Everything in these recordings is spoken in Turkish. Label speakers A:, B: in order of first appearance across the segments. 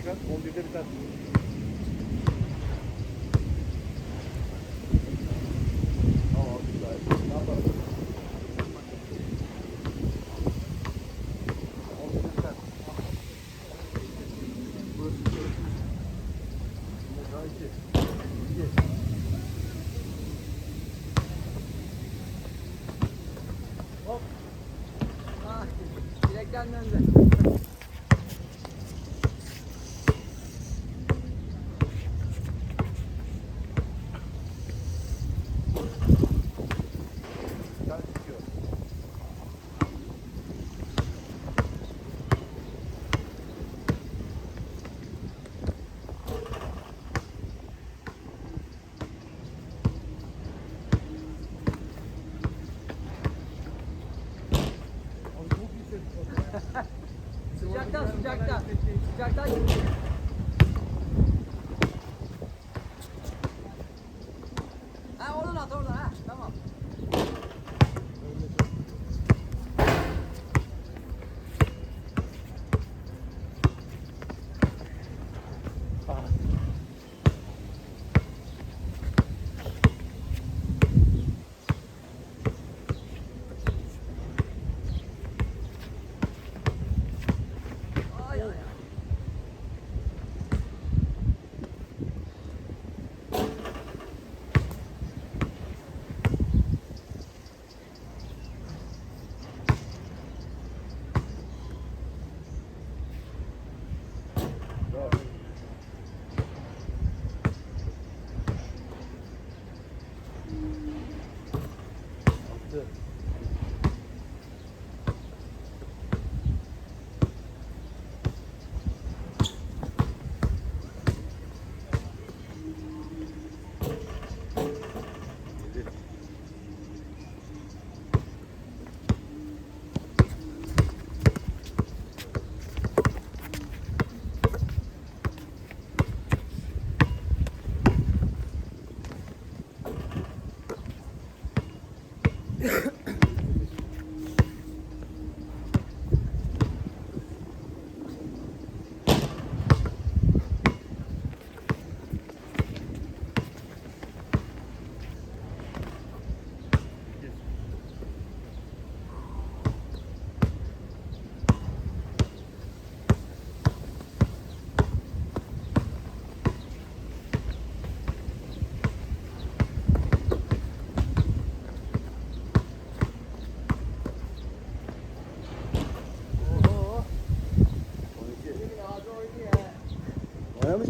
A: tekrar 11'de biter. Hop.
B: Ah, direkten döndü.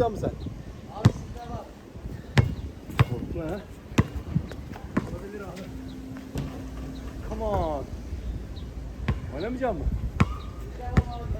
A: Atacağım sen.
B: Abi sizde var.
A: Korkma ha. Olabilir abi. Come on. Oynamayacak mısın?
B: Sizde var abi.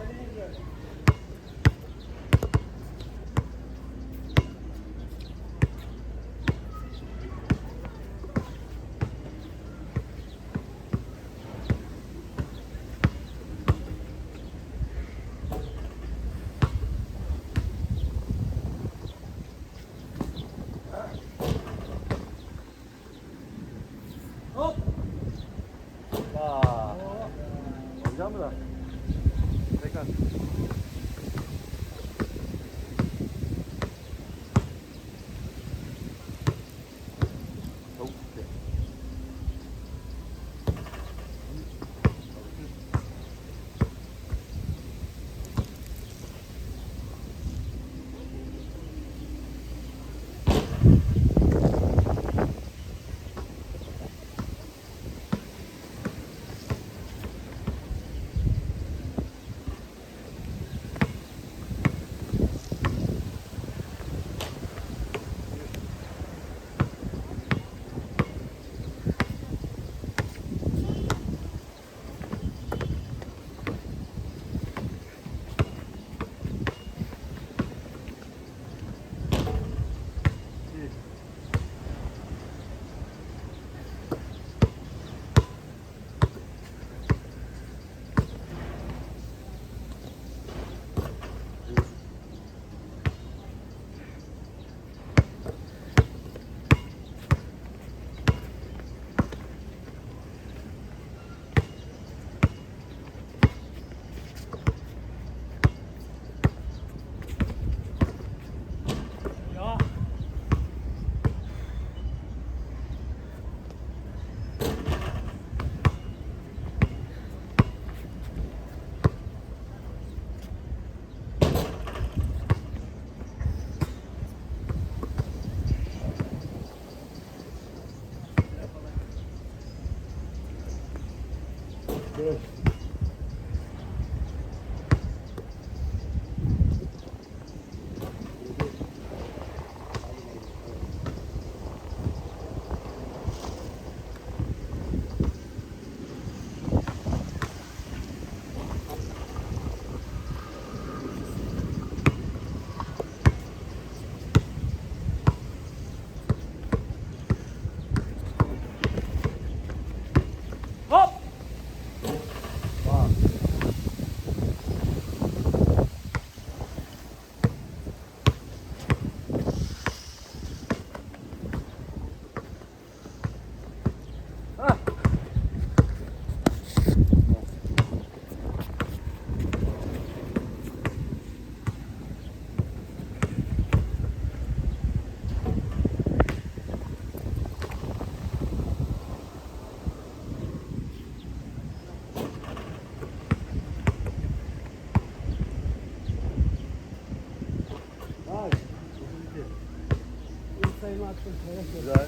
A: Güzel.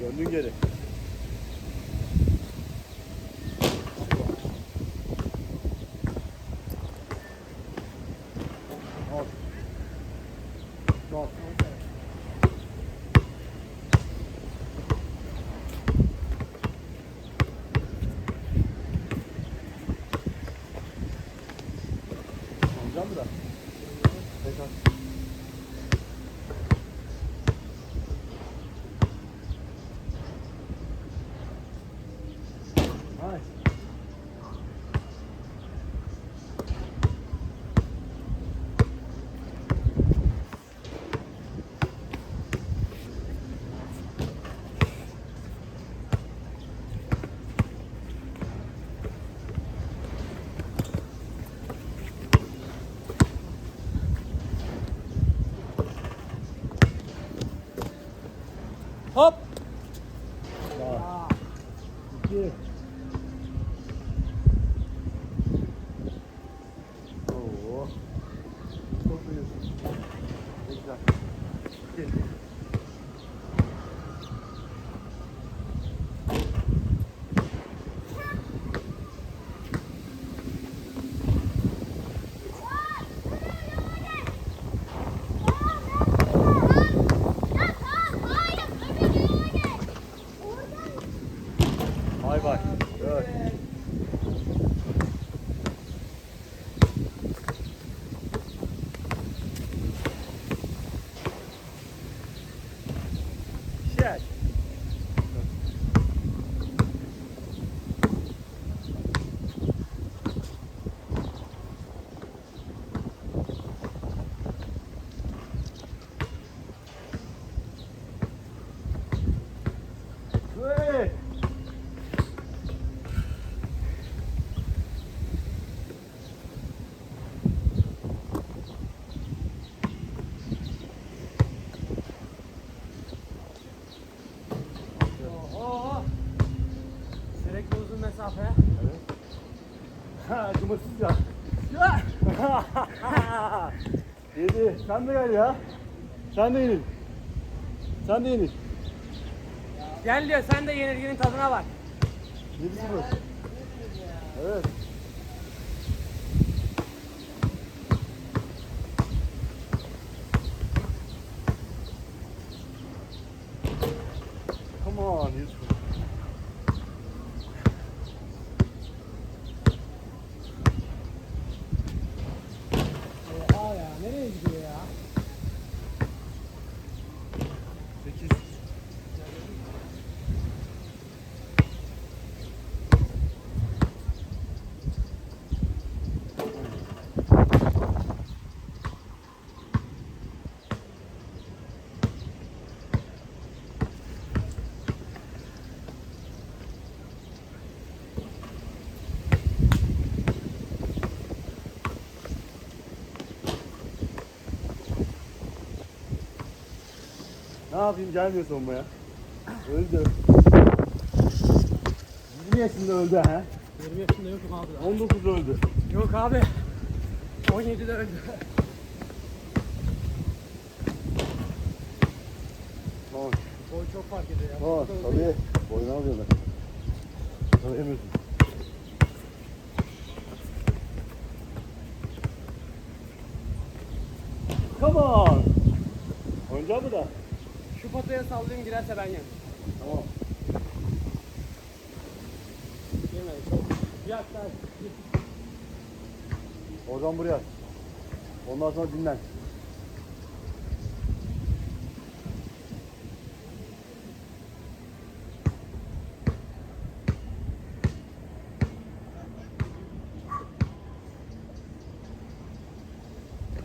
A: Döndün geri. Al. Al. Alacağım mı da? Tekrar. Nice.
C: Hop.
A: Daha. İki. Oo. Çok büyüyorsun. Ne güzel. Gel. Sen de gel ya. Sen de yenil. Sen de yenil.
C: Gel diyor sen de yenilginin tadına bak.
A: 7-0. Evet. Come on, 7-0.
C: Oha ya nereye gidiyor ya?
A: 8. Ne yapayım gelmiyor savunmaya. Öldü. 20 yaşında öldü ha.
C: 20 yaşında yokum abi.
A: 19 öldü.
C: Yok abi. 17'de öldü.
A: Tamam.
C: Boy çok fark ediyor ya.
A: Tamam tabii. Boyunu alıyorlar. Tanıyamıyorsun. Come on. Oyuncak mı da?
C: Şu potaya sallayayım girerse ben yerim.
A: Tamam.
C: Girmedi çok. Yak daha.
A: Oradan buraya. Ondan sonra dinlen.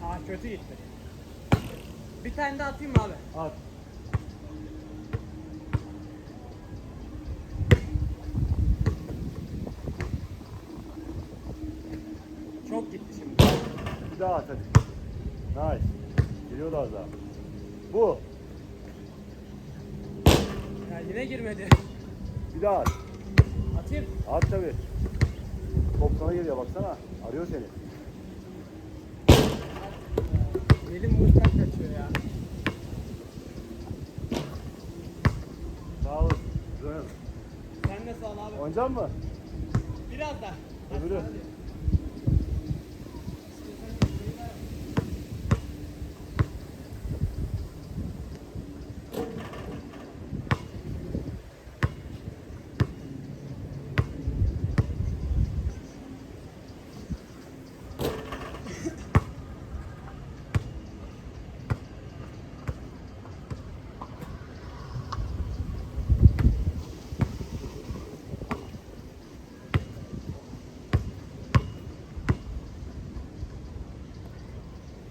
C: Aa kötü gitti. Bir tane daha atayım mı abi?
A: At. Bir daha at hadi. Nice. Az daha. Bu.
C: Ya yine girmedi.
A: Bir daha at.
C: Atayım.
A: At tabii. Top sana geliyor baksana. Arıyor seni.
C: Elim mızrak kaçıyor ya.
A: Sağ. Güzel.
C: Sen de sağ ol abi.
A: Oynayacak mı?
C: Biraz da.
A: Öbürü.
C: hadi.